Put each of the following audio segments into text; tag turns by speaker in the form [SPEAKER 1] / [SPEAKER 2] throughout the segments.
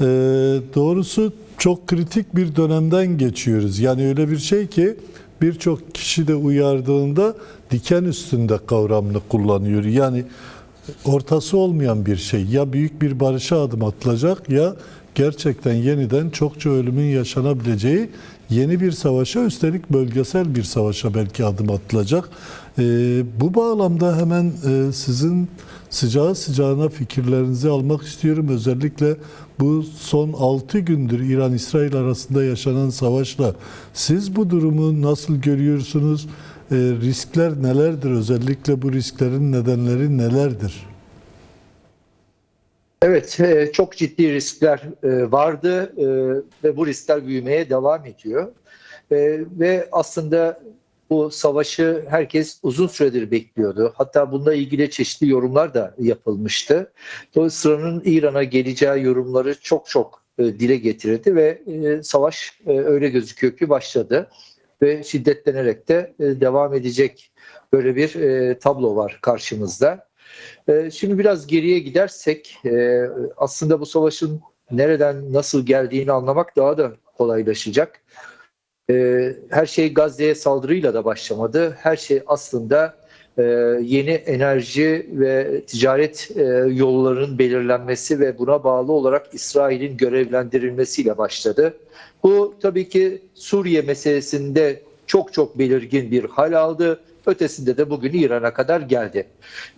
[SPEAKER 1] Ee, doğrusu çok kritik bir dönemden geçiyoruz. Yani öyle bir şey ki birçok kişi de uyardığında diken üstünde kavramını kullanıyor. Yani ortası olmayan bir şey. Ya büyük bir barışa adım atılacak ya gerçekten yeniden çokça ölümün yaşanabileceği yeni bir savaşa üstelik bölgesel bir savaşa belki adım atılacak. Ee, bu bağlamda hemen e, sizin sıcağı sıcağına fikirlerinizi almak istiyorum. Özellikle bu son 6 gündür İran-İsrail arasında yaşanan savaşla siz bu durumu nasıl görüyorsunuz? Ee, riskler nelerdir? Özellikle bu risklerin nedenleri nelerdir?
[SPEAKER 2] Evet, e, çok ciddi riskler e, vardı e, ve bu riskler büyümeye devam ediyor. E, Ve aslında bu savaşı herkes uzun süredir bekliyordu. Hatta bununla ilgili çeşitli yorumlar da yapılmıştı. Dolayısıyla İran'a geleceği yorumları çok çok e, dile getirildi ve e, savaş e, öyle gözüküyor ki başladı ve şiddetlenerek de devam edecek böyle bir tablo var karşımızda. Şimdi biraz geriye gidersek aslında bu savaşın nereden nasıl geldiğini anlamak daha da kolaylaşacak. Ee, Her şey Gazze'ye saldırıyla da başlamadı. Her şey aslında e, yeni enerji ve ticaret e, yollarının belirlenmesi ve buna bağlı olarak İsrail'in görevlendirilmesiyle başladı. Bu tabii ki Suriye meselesinde çok çok belirgin bir hal aldı. Ötesinde de bugün İran'a kadar geldi.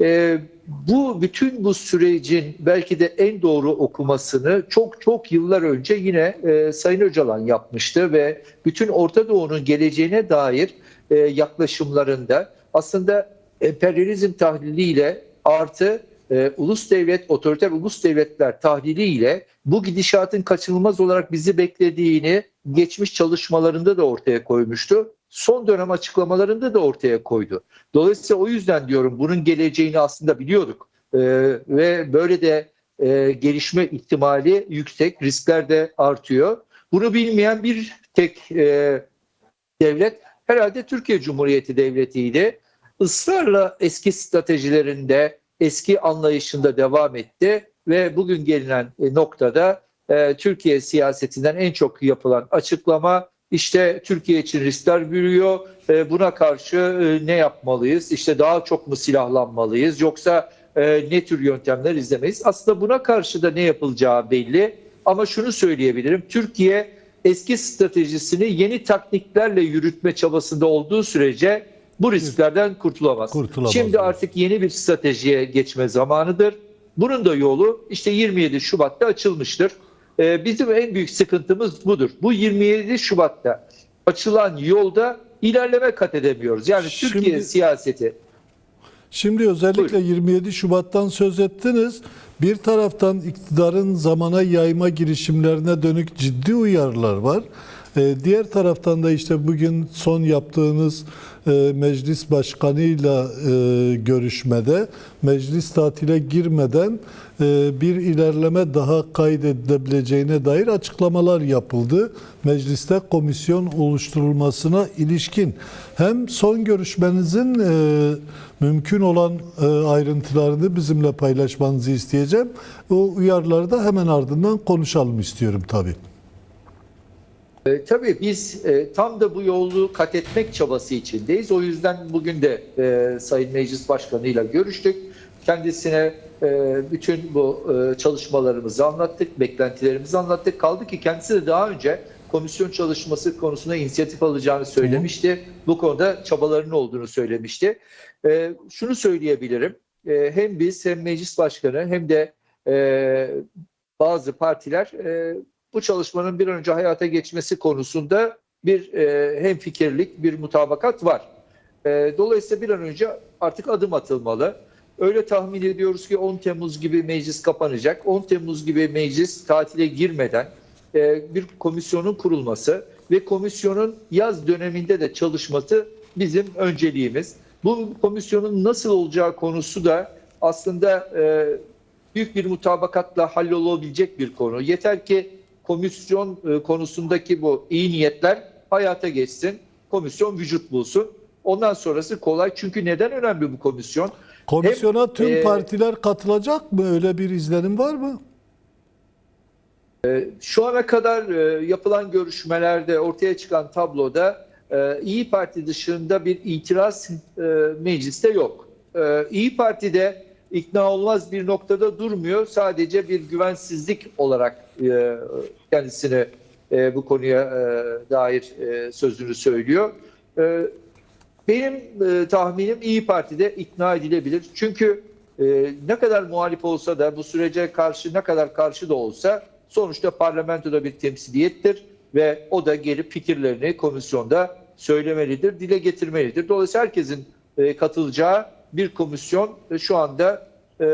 [SPEAKER 2] Ee, bu bütün bu sürecin belki de en doğru okumasını çok çok yıllar önce yine e, Sayın Öcalan yapmıştı ve bütün Orta Doğu'nun geleceğine dair e, yaklaşımlarında aslında emperyalizm tahliliyle artı e, ulus devlet, otoriter ulus devletler tahliliyle bu gidişatın kaçınılmaz olarak bizi beklediğini geçmiş çalışmalarında da ortaya koymuştu. Son dönem açıklamalarında da ortaya koydu. Dolayısıyla o yüzden diyorum bunun geleceğini aslında biliyorduk. Ee, ve böyle de e, gelişme ihtimali yüksek, riskler de artıyor. Bunu bilmeyen bir tek e, devlet herhalde Türkiye Cumhuriyeti Devleti'ydi. Israrla eski stratejilerinde, eski anlayışında devam etti ve bugün gelinen e, noktada e, Türkiye siyasetinden en çok yapılan açıklama işte Türkiye için riskler büyüyor. E, buna karşı e, ne yapmalıyız? İşte daha çok mu silahlanmalıyız? Yoksa e, ne tür yöntemler izlemeyiz? Aslında buna karşı da ne yapılacağı belli. Ama şunu söyleyebilirim. Türkiye eski stratejisini yeni taktiklerle yürütme çabasında olduğu sürece bu risklerden kurtulamaz.
[SPEAKER 1] Kurtulamaz,
[SPEAKER 2] Şimdi artık yeni bir stratejiye geçme zamanıdır. Bunun da yolu işte 27 Şubat'ta açılmıştır. Ee, bizim en büyük sıkıntımız budur. Bu 27 Şubat'ta açılan yolda ilerleme kat edemiyoruz. Yani
[SPEAKER 1] Şimdi-
[SPEAKER 2] Türkiye siyaseti
[SPEAKER 1] Şimdi özellikle 27 Şubat'tan söz ettiniz. Bir taraftan iktidarın zamana yayma girişimlerine dönük ciddi uyarılar var. Ee, Diğer taraftan da işte bugün son yaptığınız e, meclis başkanıyla e, görüşmede meclis tatile girmeden e, bir ilerleme daha kaydedilebileceğine dair açıklamalar yapıldı. Mecliste komisyon oluşturulmasına ilişkin hem son görüşmenizin e, mümkün olan e, ayrıntılarını bizimle paylaşmanızı isteyeceğim. O uyarıları da hemen ardından konuşalım istiyorum tabii.
[SPEAKER 2] E, tabii biz e, tam da bu yolu kat etmek çabası içindeyiz. O yüzden bugün de e, Sayın Meclis Başkanı ile görüştük. Kendisine e, bütün bu e, çalışmalarımızı anlattık, beklentilerimizi anlattık. Kaldı ki kendisi de daha önce komisyon çalışması konusunda inisiyatif alacağını söylemişti. Bu konuda çabalarının olduğunu söylemişti. E, şunu söyleyebilirim. E, hem biz hem Meclis Başkanı hem de e, bazı partiler e, bu çalışmanın bir önce hayata geçmesi konusunda bir e, hemfikirlik, bir mutabakat var. E, dolayısıyla bir an önce artık adım atılmalı. Öyle tahmin ediyoruz ki 10 Temmuz gibi meclis kapanacak. 10 Temmuz gibi meclis tatile girmeden e, bir komisyonun kurulması ve komisyonun yaz döneminde de çalışması bizim önceliğimiz. Bu komisyonun nasıl olacağı konusu da aslında e, büyük bir mutabakatla hallolabilecek bir konu. Yeter ki komisyon e, konusundaki bu iyi niyetler hayata geçsin. Komisyon vücut bulsun. Ondan sonrası kolay. Çünkü neden önemli bu komisyon?
[SPEAKER 1] Komisyona tüm
[SPEAKER 2] e,
[SPEAKER 1] partiler katılacak mı? Öyle bir izlenim var mı?
[SPEAKER 2] Şu ana kadar e, yapılan görüşmelerde ortaya çıkan tabloda e, İyi Parti dışında bir itiraz e, mecliste yok. E, İyi Parti'de ikna olmaz bir noktada durmuyor. Sadece bir güvensizlik olarak e, kendisini e, bu konuya e, dair e, sözünü söylüyor. Benim tahminim İyi Parti'de ikna edilebilir. Çünkü ne kadar muhalif olsa da bu sürece karşı ne kadar karşı da olsa sonuçta parlamentoda bir temsiliyettir ve o da gelip fikirlerini komisyonda söylemelidir, dile getirmelidir. Dolayısıyla herkesin katılacağı bir komisyon şu anda e,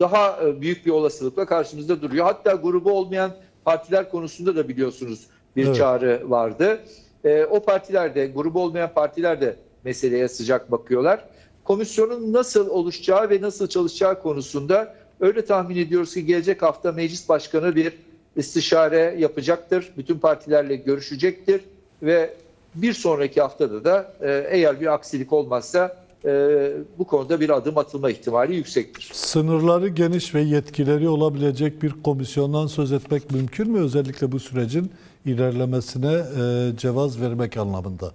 [SPEAKER 2] daha e, büyük bir olasılıkla karşımızda duruyor. Hatta grubu olmayan partiler konusunda da biliyorsunuz bir
[SPEAKER 1] Evet.
[SPEAKER 2] çağrı vardı. E, o partiler de, grubu olmayan partiler de meseleye sıcak bakıyorlar. Komisyonun nasıl oluşacağı ve nasıl çalışacağı konusunda öyle tahmin ediyoruz ki gelecek hafta meclis başkanı bir istişare yapacaktır. Bütün partilerle görüşecektir ve bir sonraki haftada da eğer bir aksilik olmazsa e, bu konuda bir adım atılma ihtimali yüksektir.
[SPEAKER 1] Sınırları geniş ve yetkileri olabilecek bir komisyondan söz etmek mümkün mü? Özellikle bu sürecin ilerlemesine e, cevaz vermek anlamında.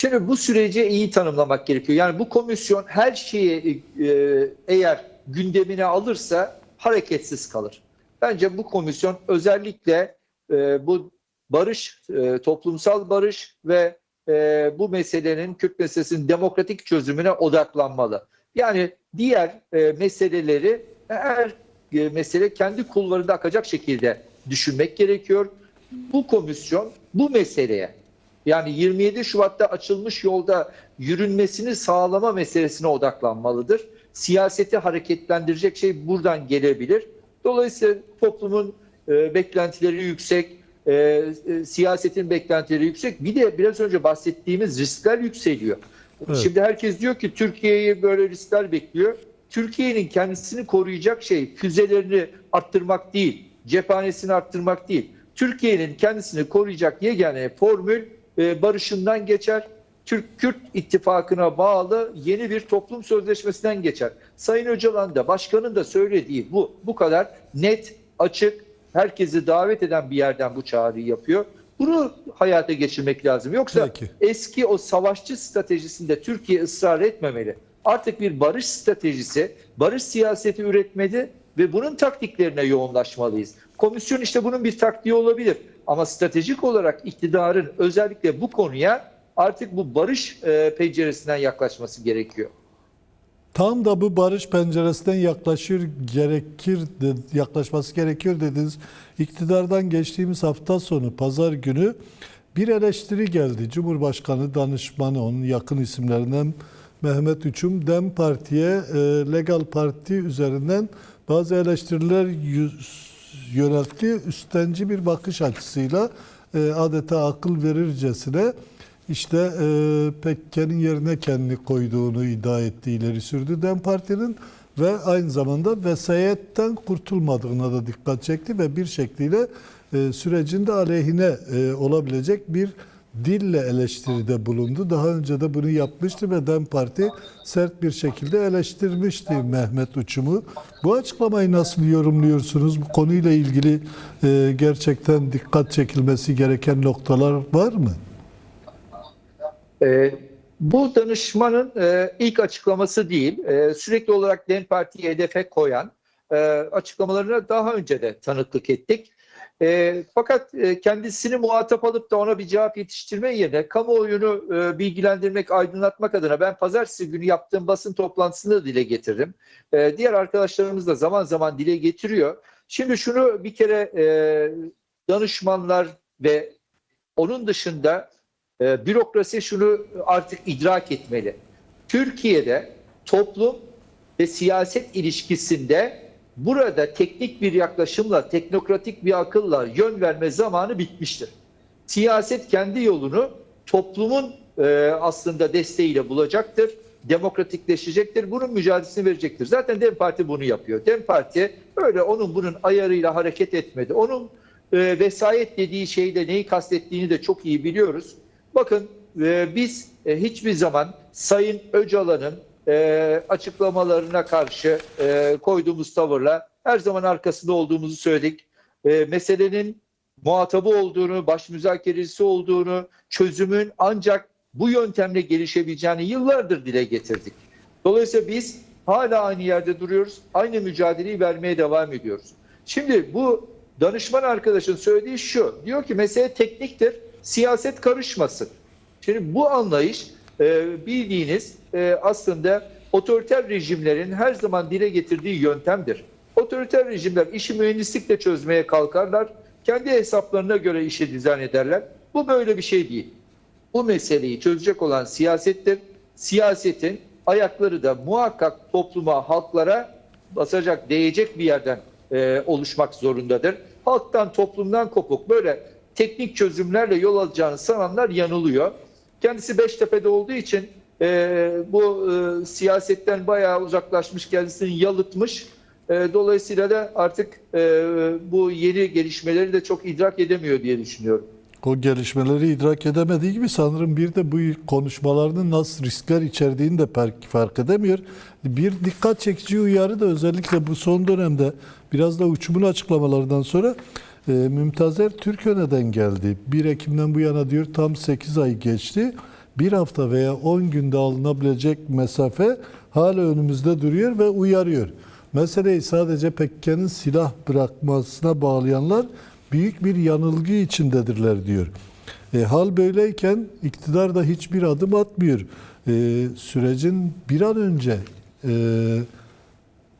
[SPEAKER 2] Şimdi bu süreci iyi tanımlamak gerekiyor. Yani bu komisyon her şeyi e, eğer gündemine alırsa hareketsiz kalır. Bence bu komisyon özellikle e, bu barış, e, toplumsal barış ve e, bu meselenin Kürt meselesinin demokratik çözümüne odaklanmalı. Yani diğer e, meseleleri her e, mesele kendi kulvarında akacak şekilde düşünmek gerekiyor. Bu komisyon bu meseleye yani 27 Şubat'ta açılmış yolda yürünmesini sağlama meselesine odaklanmalıdır. Siyaseti hareketlendirecek şey buradan gelebilir. Dolayısıyla toplumun e, beklentileri yüksek, e, e, siyasetin beklentileri yüksek. Bir de biraz önce bahsettiğimiz riskler yükseliyor.
[SPEAKER 1] Evet.
[SPEAKER 2] Şimdi herkes diyor ki Türkiye'yi böyle riskler bekliyor. Türkiye'nin kendisini koruyacak şey füzelerini arttırmak değil, cephanesini arttırmak değil. Türkiye'nin kendisini koruyacak yegane formül e, barışından geçer. Türk-Kürt ittifakına bağlı yeni bir toplum sözleşmesinden geçer. Sayın Öcalan da başkanın da söylediği bu. Bu kadar net, açık, herkesi davet eden bir yerden bu çağrıyı yapıyor. Bunu hayata geçirmek lazım. Yoksa
[SPEAKER 1] Peki.
[SPEAKER 2] eski o savaşçı stratejisinde Türkiye ısrar etmemeli. Artık bir barış stratejisi, barış siyaseti üretmeli ve bunun taktiklerine yoğunlaşmalıyız. Komisyon işte bunun bir taktiği olabilir. Ama stratejik olarak iktidarın özellikle bu konuya artık bu barış e, penceresinden yaklaşması gerekiyor.
[SPEAKER 1] Tam da bu barış penceresinden yaklaşır gerekir yaklaşması gerekiyor dediniz. İktidardan geçtiğimiz hafta sonu pazar günü bir eleştiri geldi. Cumhurbaşkanı danışmanı onun yakın isimlerinden Mehmet Uçum Dem Parti'ye e, Legal Parti üzerinden bazı eleştiriler yöneltti. Üstenci bir bakış açısıyla e, adeta akıl verircesine işte e, Pekken'in yerine kendini koyduğunu iddia etti, ileri sürdü DEM Parti'nin ve aynı zamanda vesayetten kurtulmadığına da dikkat çekti ve bir şekliyle e, sürecin de aleyhine e, olabilecek bir dille eleştiride bulundu. Daha önce de bunu yapmıştı ve DEM Parti sert bir şekilde eleştirmişti Mehmet Uçum'u. Bu açıklamayı nasıl yorumluyorsunuz? Bu konuyla ilgili e, gerçekten dikkat çekilmesi gereken noktalar var mı?
[SPEAKER 2] E, bu danışmanın e, ilk açıklaması değil, e, sürekli olarak DEM Parti'yi hedefe koyan e, açıklamalarına daha önce de tanıklık ettik. E, fakat e, kendisini muhatap alıp da ona bir cevap yetiştirme yerine kamuoyunu e, bilgilendirmek, aydınlatmak adına ben pazartesi günü yaptığım basın toplantısında da dile getirdim. E, diğer arkadaşlarımız da zaman zaman dile getiriyor. Şimdi şunu bir kere e, danışmanlar ve onun dışında e, bürokrasi şunu artık idrak etmeli. Türkiye'de toplum ve siyaset ilişkisinde burada teknik bir yaklaşımla, teknokratik bir akılla yön verme zamanı bitmiştir. Siyaset kendi yolunu toplumun e, aslında desteğiyle bulacaktır, demokratikleşecektir, bunun mücadelesini verecektir. Zaten DEM Parti bunu yapıyor. DEM Parti öyle onun bunun ayarıyla hareket etmedi. Onun e, vesayet dediği şeyde neyi kastettiğini de çok iyi biliyoruz. Bakın e, biz e, hiçbir zaman Sayın Öcalan'ın e, açıklamalarına karşı e, koyduğumuz tavırla her zaman arkasında olduğumuzu söyledik. E, meselenin muhatabı olduğunu, baş müzakeresi olduğunu, çözümün ancak bu yöntemle gelişebileceğini yıllardır dile getirdik. Dolayısıyla biz hala aynı yerde duruyoruz. Aynı mücadeleyi vermeye devam ediyoruz. Şimdi bu danışman arkadaşın söylediği şu. Diyor ki mesele tekniktir, siyaset karışmasın. Şimdi bu anlayış e, bildiğiniz e, aslında otoriter rejimlerin her zaman dile getirdiği yöntemdir. Otoriter rejimler işi mühendislikle çözmeye kalkarlar. Kendi hesaplarına göre işi dizayn ederler. Bu böyle bir şey değil. Bu meseleyi çözecek olan siyasettir. Siyasetin ayakları da muhakkak topluma, halklara basacak, değecek bir yerden e, oluşmak zorundadır. Halktan, toplumdan kopuk böyle teknik çözümlerle yol alacağını sananlar yanılıyor. Kendisi Beştepe'de olduğu için e, bu e, siyasetten bayağı uzaklaşmış, kendisini yalıtmış. E, dolayısıyla da artık e, bu yeni gelişmeleri de çok idrak edemiyor diye düşünüyorum.
[SPEAKER 1] O gelişmeleri idrak edemediği gibi sanırım bir de bu konuşmalarının nasıl riskler içerdiğini de fark edemiyor. Bir dikkat çekici uyarı da özellikle bu son dönemde biraz da uçumun açıklamalarından sonra e, Mümtazer Türköne'den geldi. 1 Ekim'den bu yana diyor tam 8 ay geçti. Bir hafta veya 10 günde alınabilecek mesafe hala önümüzde duruyor ve uyarıyor. Meseleyi sadece Pekke'nin silah bırakmasına bağlayanlar büyük bir yanılgı içindedirler diyor. E, hal böyleyken iktidar da hiçbir adım atmıyor. E, sürecin bir an önce e,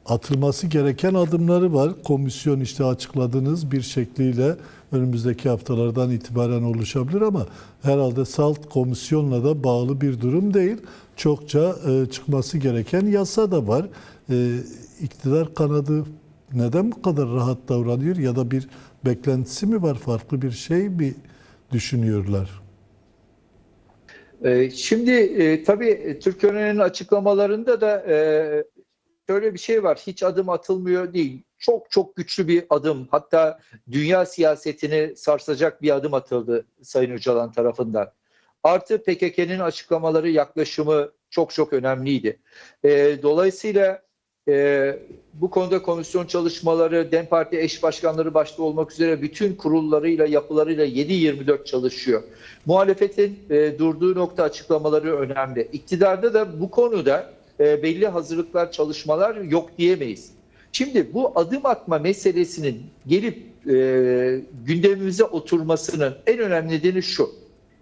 [SPEAKER 1] atılması gereken adımları var. Komisyon işte açıkladığınız bir şekliyle önümüzdeki haftalardan itibaren oluşabilir ama herhalde SALT komisyonla da bağlı bir durum değil. Çokça e, çıkması gereken yasa da var. E, iktidar kanadı neden bu kadar rahat davranıyor ya da bir beklentisi mi var? Farklı bir şey mi düşünüyorlar?
[SPEAKER 2] Ee, Şimdi e, tabii Türkiye'nin açıklamalarında da e, şöyle bir şey var. Hiç adım atılmıyor değil. Çok çok güçlü bir adım. Hatta dünya siyasetini sarsacak bir adım atıldı Sayın Öcalan tarafından. Artı PKK'nın açıklamaları, yaklaşımı çok çok önemliydi. E, Dolayısıyla e, bu konuda komisyon çalışmaları, DEM Parti eş başkanları başta olmak üzere bütün kurullarıyla, yapılarıyla 7-24 çalışıyor. Muhalefetin e, durduğu nokta açıklamaları önemli. İktidarda da bu konuda e, belli hazırlıklar, çalışmalar yok diyemeyiz. Şimdi bu adım atma meselesinin gelip e, gündemimize oturmasının en önemli nedeni şu.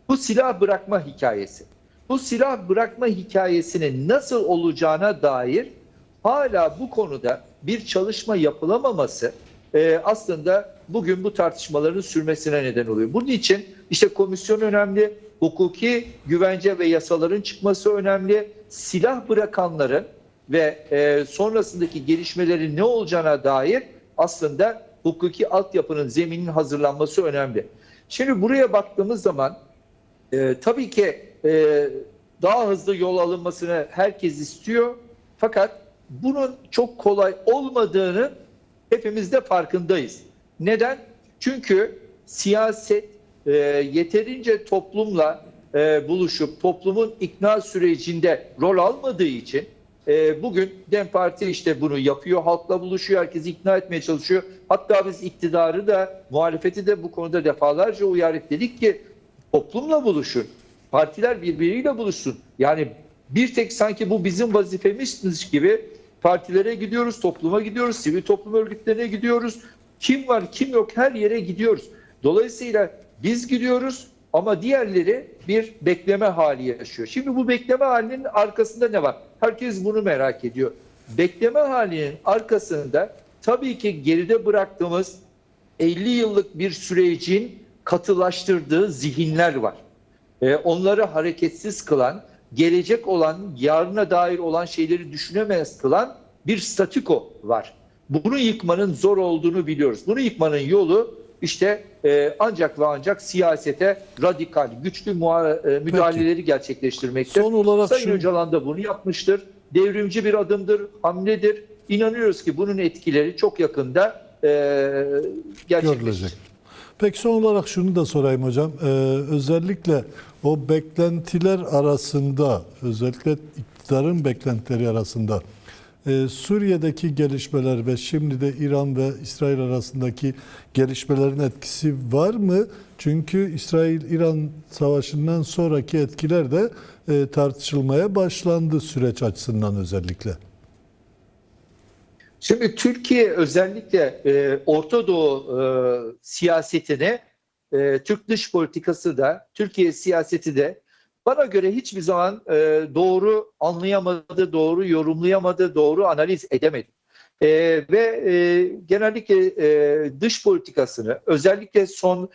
[SPEAKER 2] Bu silah bırakma hikayesi. Bu silah bırakma hikayesinin nasıl olacağına dair hala bu konuda bir çalışma yapılamaması e, aslında bugün bu tartışmaların sürmesine neden oluyor. Bunun için işte komisyon önemli, hukuki güvence ve yasaların çıkması önemli, silah bırakanların ve e, sonrasındaki gelişmelerin ne olacağına dair aslında hukuki altyapının zeminin hazırlanması önemli. Şimdi buraya baktığımız zaman e, tabii ki e, daha hızlı yol alınmasını herkes istiyor. Fakat bunun çok kolay olmadığını hepimiz de farkındayız. Neden? Çünkü siyaset e, yeterince toplumla e, buluşup toplumun ikna sürecinde rol almadığı için e, bugün DEM Parti işte bunu yapıyor, halkla buluşuyor, herkesi ikna etmeye çalışıyor. Hatta biz iktidarı da muhalefeti de bu konuda defalarca uyardık. Dedik ki toplumla buluşun. Partiler birbiriyle buluşsun. Yani bir tek sanki bu bizim vazifemizmiş gibi partilere gidiyoruz, topluma gidiyoruz, sivil toplum örgütlerine gidiyoruz. Kim var, kim yok her yere gidiyoruz. Dolayısıyla biz gidiyoruz ama diğerleri bir bekleme hali yaşıyor. Şimdi bu bekleme halinin arkasında ne var? Herkes bunu merak ediyor. Bekleme halinin arkasında tabii ki geride bıraktığımız 50 yıllık bir sürecin katılaştırdığı zihinler var. Ee, onları hareketsiz kılan, gelecek olan, yarına dair olan şeyleri düşünemez kılan bir statüko var. Bunu yıkmanın zor olduğunu biliyoruz. Bunu yıkmanın yolu işte e, ancak ve ancak siyasete radikal, güçlü muha- e, müdahaleleri gerçekleştirmektir.
[SPEAKER 1] Son olarak
[SPEAKER 2] Sayın
[SPEAKER 1] şu-
[SPEAKER 2] Öcalan da bunu yapmıştır. Devrimci bir adımdır, hamledir. İnanıyoruz ki bunun etkileri çok yakında e, gerçekleşecek.
[SPEAKER 1] görülecek. Peki son olarak şunu da sorayım hocam. Ee, özellikle o beklentiler arasında, özellikle iktidarın beklentileri arasında Ee, Suriye'deki gelişmeler ve şimdi de İran ve İsrail arasındaki gelişmelerin etkisi var mı? Çünkü İsrail-İran savaşından sonraki etkiler de e, tartışılmaya başlandı süreç açısından özellikle.
[SPEAKER 2] Şimdi Türkiye özellikle e, Orta Doğu e, siyasetine, Türk dış politikası da, Türkiye siyaseti de bana göre hiçbir zaman e, doğru anlayamadı, doğru yorumlayamadı, doğru analiz edemedi. E, ve e, genellikle e, dış politikasını özellikle son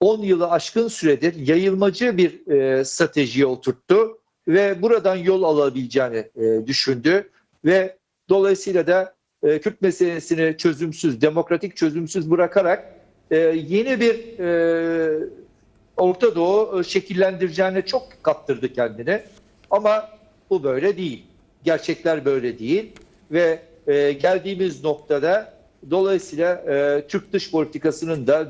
[SPEAKER 2] 10 yılı aşkın süredir yayılmacı bir e, stratejiye oturttu ve buradan yol alabileceğini e, düşündü ve dolayısıyla da e, Kürt meselesini çözümsüz, demokratik çözümsüz bırakarak e, yeni bir e, Orta Doğu e, şekillendireceğine çok kaptırdı kendini. Ama bu böyle değil. Gerçekler böyle değil ve e, geldiğimiz noktada dolayısıyla e, Türk dış politikasının da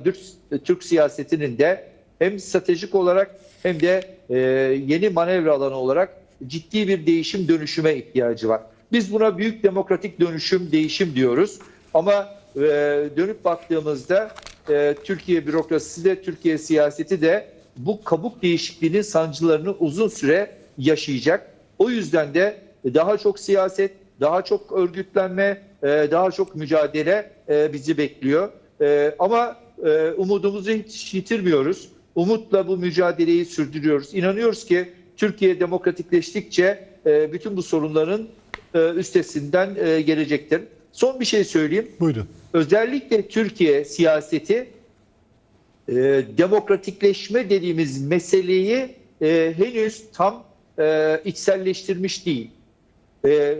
[SPEAKER 2] Türk, siyasetinin de hem stratejik olarak hem de e, yeni manevra alanı olarak ciddi bir değişim dönüşüme ihtiyacı var. Biz buna büyük demokratik dönüşüm, değişim diyoruz. Ama e, dönüp baktığımızda e, Türkiye bürokrasisi de, Türkiye siyaseti de bu kabuk değişikliğinin sancılarını uzun süre yaşayacak. O yüzden de daha çok siyaset, daha çok örgütlenme, e, daha çok mücadele e, bizi bekliyor. E, Ama umudumuzu hiç yitirmiyoruz. Umutla bu mücadeleyi sürdürüyoruz. İnanıyoruz ki Türkiye demokratikleştikçe bütün bu sorunların üstesinden gelecektir. Son bir şey söyleyeyim.
[SPEAKER 1] Buyurun.
[SPEAKER 2] Özellikle Türkiye siyaseti e, demokratikleşme dediğimiz meseleyi e, henüz tam e, içselleştirmiş değil. E,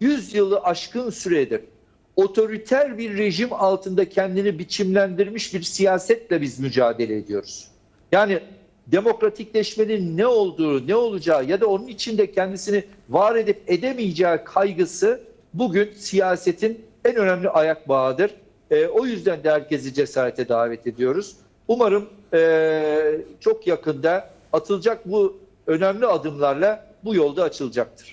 [SPEAKER 2] 100 yılı aşkın süredir otoriter bir rejim altında kendini biçimlendirmiş bir siyasetle biz mücadele ediyoruz. Yani demokratikleşmenin ne olduğu, ne olacağı ya da onun içinde kendisini var edip edemeyeceği kaygısı bugün siyasetin en önemli ayak bağıdır. E, o yüzden de herkesi cesarete davet ediyoruz. Umarım e, çok yakında atılacak bu önemli adımlarla bu yolda açılacaktır.